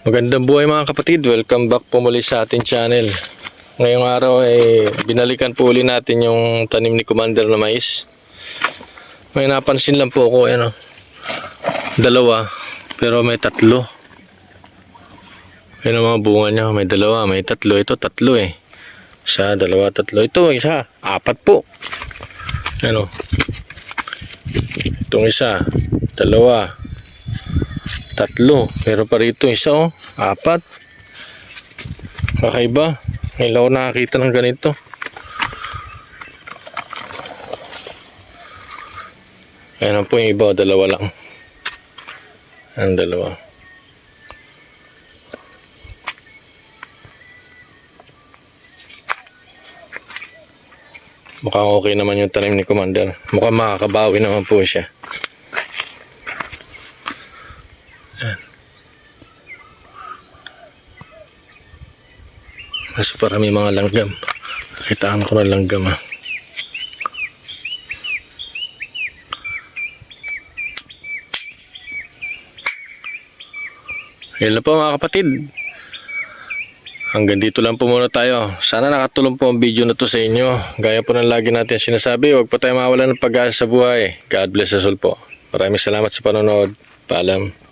Magandang buhay mga kapatid, welcome back po muli sa ating channel. Ngayong araw ay binalikan po uli natin yung tanim ni Commander na mais. May napansin lang po ako, ano, dalawa, pero may tatlo. Yan ang mga bunga niya, may dalawa, may tatlo, ito tatlo eh. Isa, dalawa, tatlo, ito isa, apat po. Ano, itong isa, dalawa, tatlo. Pero pa rito isa oh, apat. Kakaiba. Ngayon ako nakakita ng ganito. Ayan po yung iba, dalawa lang. Ang dalawa. Mukhang okay naman yung tanim ni Commander. Mukhang makakabawi naman po siya. Mas parang may mga langgam. Kitaan ko na langgam ah. Yan lang po mga kapatid. Hanggang dito lang po muna tayo. Sana nakatulong po ang video na to sa inyo. Gaya po ng lagi natin sinasabi, huwag po tayo mawala ng pag-asa sa buhay. God bless us all po. Maraming salamat sa panonood. Paalam.